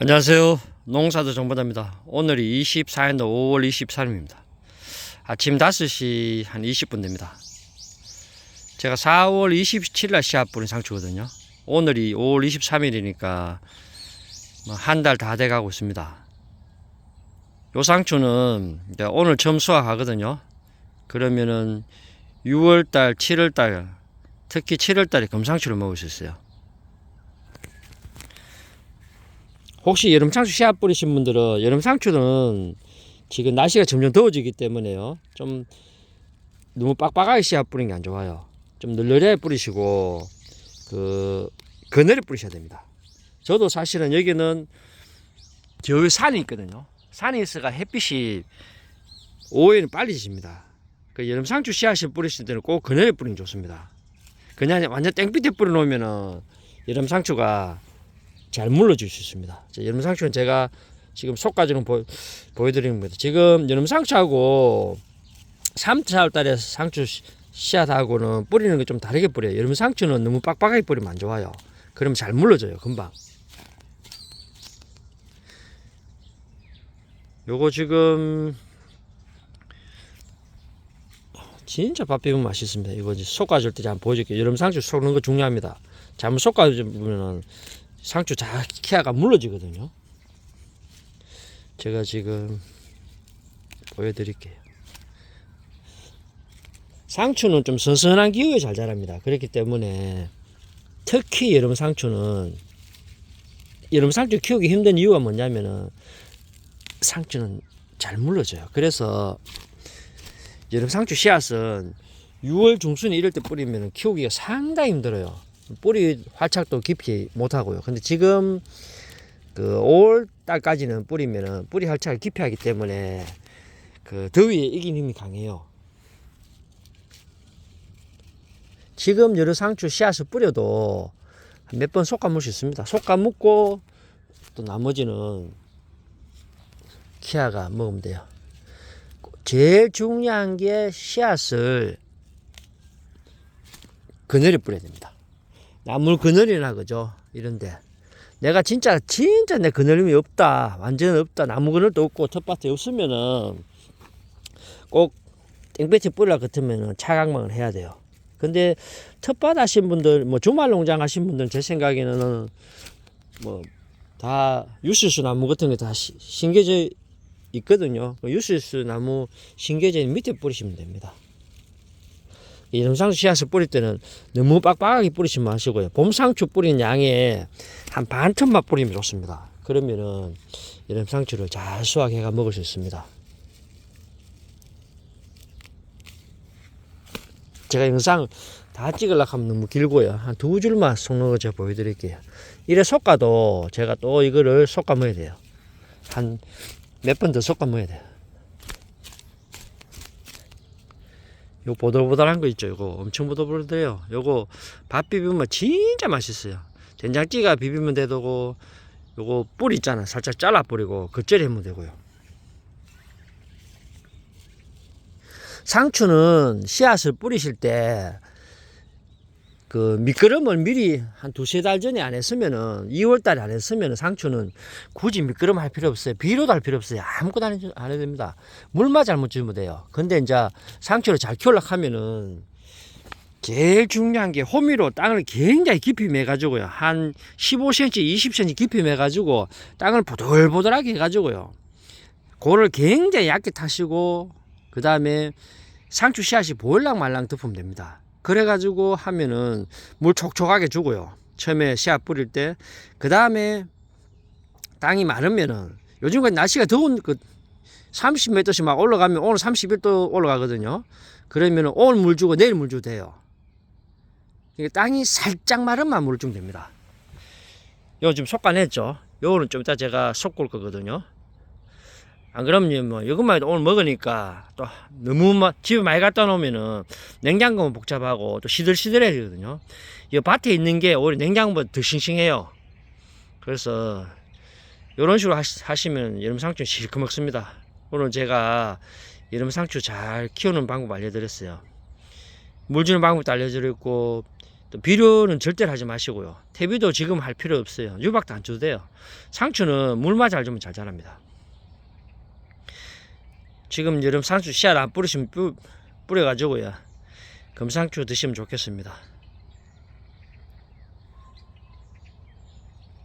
안녕하세요. 농사도 정보다입니다. 오늘이 24년도 5월 23일입니다. 아침 5시 한 20분 됩니다. 제가 4월 27일 날 씨앗 뿌린 상추거든요. 오늘이 5월 23일이니까 뭐한달 다 돼가고 있습니다. 요 상추는 오늘 처음 수확하거든요. 그러면은 6월달, 7월달, 특히 7월달에 금상추를 먹을 수 있어요. 혹시 여름 상추 씨앗 뿌리신 분들은 여름 상추는 지금 날씨가 점점 더워지기 때문에요. 좀 너무 빡빡하게 씨앗 뿌리는 게 안 좋아요. 좀 널널하게 뿌리시고 그 그늘에 뿌리셔야 됩니다. 저도 사실은 여기는 저 위에 산이 있거든요. 산이 있어가 햇빛이 오후에는 빨리 집니다. 그 여름 상추 씨앗을 뿌리실 때는 꼭 그늘에 뿌리는 게 좋습니다. 그냥 완전 땡빛에 뿌려놓으면은 여름 상추가 잘 물러줄 수 있습니다. 자, 여름 상추는 제가 지금 속까지는 보, 보여드리는 겁니다. 지금 여름 상추하고 3, 4월 달에 상추 씨- 씨앗하고는 뿌리는 게 좀 다르게 뿌려요. 여름 상추는 너무 빡빡하게 뿌리면 안 좋아요. 그러면 잘 물러져요. 금방. 요거 지금 진짜 밥 비우면 맛있습니다. 이거 이제 솎아줄 때 한번 보여줄게요. 여름 상추 솎는 거 중요합니다. 잘못 솎아주면은 상추 자 키아가 물러지거든요. 제가 지금 보여드릴게요. 상추는 좀 선선한 기후에 잘 자랍니다. 그렇기 때문에 특히 여름 상추는 여름 상추 키우기 힘든 이유가 뭐냐면은 상추는 잘 물러져요. 그래서 여름 상추 씨앗은 6월 중순에 이럴 때 뿌리면 키우기가 상당히 힘들어요. 뿌리 활착도 깊이 못 하고요. 근데 지금 그 5월 달까지는 뿌리면은 뿌리 활착을 깊이 하기 때문에 그 더위에 이긴 힘이 강해요. 지금 여러 상추 씨앗을 뿌려도 몇 번 솎아 먹을 수 있습니다. 솎아 먹고 또 나머지는 키아가 먹으면 돼요. 제일 중요한 게 씨앗을 그늘에 뿌려야 됩니다. 나물 그늘이나 그죠? 이런데. 내가 진짜 진짜 내 그늘임이 없다. 완전 없다. 나무 그늘도 없고 텃밭에 없으면은 꼭 땡볕에 뿌리라 같으면은 차각망을 해야 돼요. 근데 텃밭 하신 분들 뭐 주말 농장 하신 분들 제 생각에는 뭐 다 유실수 나무 같은 게 다 신겨져 있거든요. 그 유실수 나무 신겨져 있는 밑에 뿌리시면 됩니다 이 영상수 씨앗을 뿌릴 때는 너무 빡빡하게 뿌리지 마시고요. 봄상추 뿌리는 양에 한반 틈만 뿌리면 좋습니다. 그러면은 이런 상추를 잘 수확해가 먹을 수 있습니다. 제가 영상 다 찍으려고 하면 너무 길고요. 한 두 줄만 제가 보여드릴게요. 이래 솎아도 제가 또 이거를 솎아 먹어야 돼요. 한 몇 번 더 솎아 먹어야 돼요. 요 보들보들한 거 있죠. 요거 엄청 보들보들해요. 요거 밥 비비면 진짜 맛있어요. 된장찌개 비비면 되고 요거 뿌리 있잖아. 살짝 잘라 뿌리고 겉절이 하면 되고요. 상추는 씨앗을 뿌리실 때 그 미끄럼을 미리 한 두세 달 전에 안 했으면은 2월 달에 안 했으면은 상추는 굳이 미끄럼 할 필요 없어요. 비료도 할 필요 없어요. 아무것도 안 해도 됩니다. 물만 잘못 주면 돼요. 근데 이제 상추를 잘 키우려고 하면은 제일 중요한 게 호미로 땅을 굉장히 깊이 매가지고요. 한 15cm, 20cm 깊이 매가지고 땅을 보들보들하게 해가지고요. 고를 굉장히 얇게 타시고 그 다음에 상추 씨앗이 보일랑 말랑 덮으면 됩니다. 그래가지고 하면은 물 촉촉하게 주고요. 처음에 씨앗 뿌릴 때. 그 다음에 땅이 마르면은 요즘 그 날씨가 더운 그 30m씩 막 올라가면 오늘 31도 올라가거든요. 그러면은 오늘 물 주고 내일 물 줘도 돼요. 이게 땅이 살짝 마르면 주면 됩니다. 지금 솎아냈죠. 요거는 좀 이따 제가 솎을 거거든요. 안 그러면 뭐 이것만 해도 오늘 먹으니까 또 너무 막 집에 많이 갖다 놓으면은 냉장고는 복잡하고 또 시들시들해야 되거든요. 이 밭에 있는 게 오히려 냉장고보다 더 싱싱해요. 그래서 이런 식으로 하시, 하시 면 여름 상추 실컷 먹습니다. 오늘 제가 여름 상추 잘 키우는 방법 알려드렸어요. 물 주는 방법도 알려드렸고 또 비료는 절대로 하지 마시고요. 퇴비도 지금 할 필요 없어요. 유박도 안 줘도 돼요. 상추는 물만 잘 주면 잘 자랍니다. 지금 여름 상추 씨앗 안 뿌리시면 뿌, 뿌려가지고요. 금상추 드시면 좋겠습니다.